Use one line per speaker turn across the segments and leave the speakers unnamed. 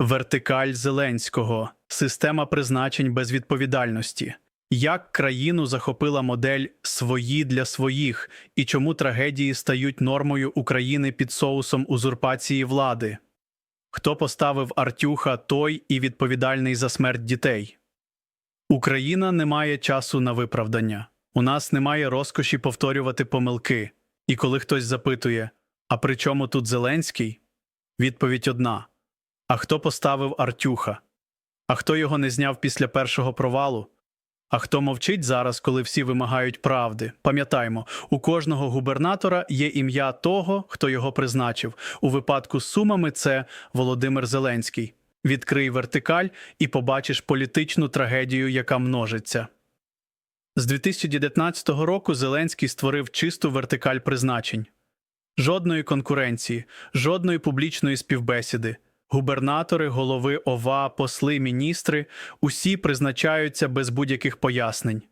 Вертикаль Зеленського, система призначень без відповідальності. Як країну захопила модель свої для своїх і чому трагедії стають нормою України під соусом узурпації влади? Хто поставив Артюха той і відповідальний за смерть дітей? Україна не має часу на виправдання. У нас немає розкоші повторювати помилки. І коли хтось запитує, а при чому тут Зеленський? Відповідь одна: А хто поставив Артюха? А хто його не зняв після першого провалу? А хто мовчить зараз, коли всі вимагають правди? Пам'ятаймо, у кожного губернатора є ім'я того, хто його призначив. У випадку з сумами це Володимир Зеленський. Відкрий вертикаль і побачиш політичну трагедію, яка множиться. З 2019 року Зеленський створив чисту вертикаль призначень. Жодної конкуренції, жодної публічної співбесіди. Губернатори, голови ОВА, посли, міністри усі призначаються без будь-яких пояснень.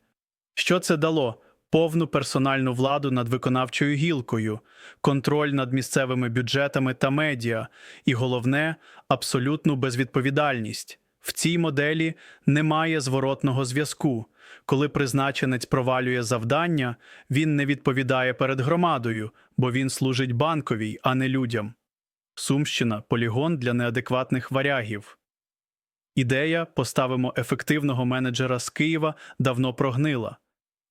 Що це дало? Повну персональну владу над виконавчою гілкою, контроль над місцевими бюджетами та медіа, і головне абсолютну безвідповідальність. В цій моделі немає зворотного зв'язку. Коли призначенець провалює завдання, він не відповідає перед громадою, бо він служить банковій, а не людям. Сумщина полігон для неадекватних варягів. Ідея поставимо ефективного менеджера з Києва давно прогнила.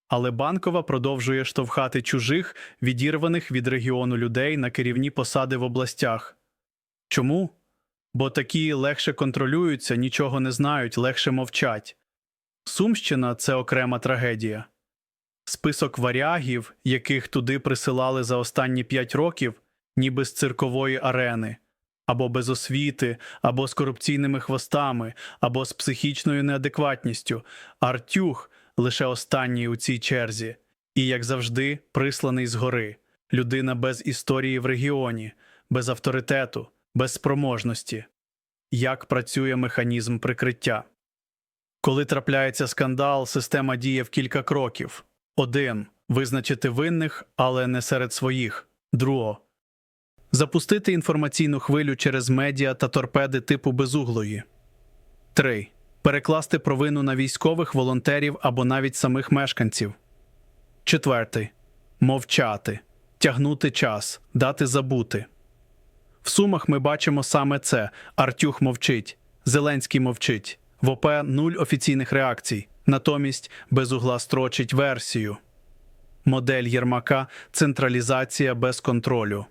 Але банкова продовжує штовхати чужих, відірваних від регіону людей на керівні посади в областях. Чому? Бо такі легше контролюються, нічого не знають, легше мовчать. Сумщина це окрема трагедія. Список варягів, яких туди присилали за останні п'ять років, ніби з циркової арени, або без освіти, або з корупційними хвостами, або з психічною неадекватністю. Артюх лише останній у цій черзі, і, як завжди, присланий згори, людина без історії в регіоні, без авторитету, без спроможності. Як працює механізм прикриття? Коли трапляється скандал, система діє в кілька кроків. Один визначити винних, але не серед своїх. Друго запустити інформаційну хвилю через медіа та торпеди типу безуглої. 3. Перекласти провину на військових, волонтерів або навіть самих мешканців. Четвертий. Мовчати, тягнути час, дати забути. В сумах ми бачимо саме це: Артюх мовчить, Зеленський мовчить. В ОП нуль офіційних реакцій, натомість без угла строчить версію. Модель Єрмака централізація без контролю.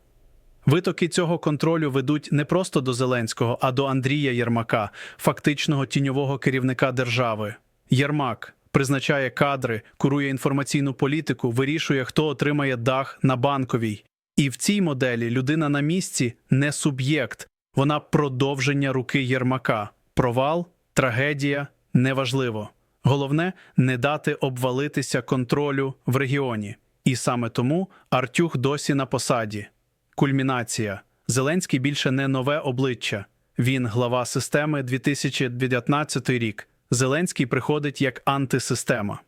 Витоки цього контролю ведуть не просто до Зеленського, а до Андрія Єрмака, фактичного тіньового керівника держави. Єрмак призначає кадри, курує інформаційну політику, вирішує, хто отримає дах на банковій. І в цій моделі людина на місці не суб'єкт, вона продовження руки Єрмака. Провал, трагедія неважливо. Головне не дати обвалитися контролю в регіоні. І саме тому Артюх досі на посаді. Кульмінація. Зеленський більше не нове обличчя. Він глава системи 2019 рік. Зеленський приходить як антисистема.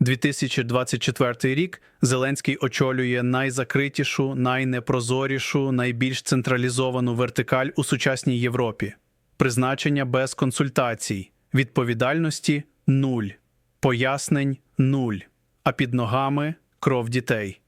2024 рік Зеленський очолює найзакритішу, найнепрозорішу, найбільш централізовану вертикаль у сучасній Європі. Призначення без консультацій, відповідальності нуль, пояснень нуль, а під ногами кров дітей.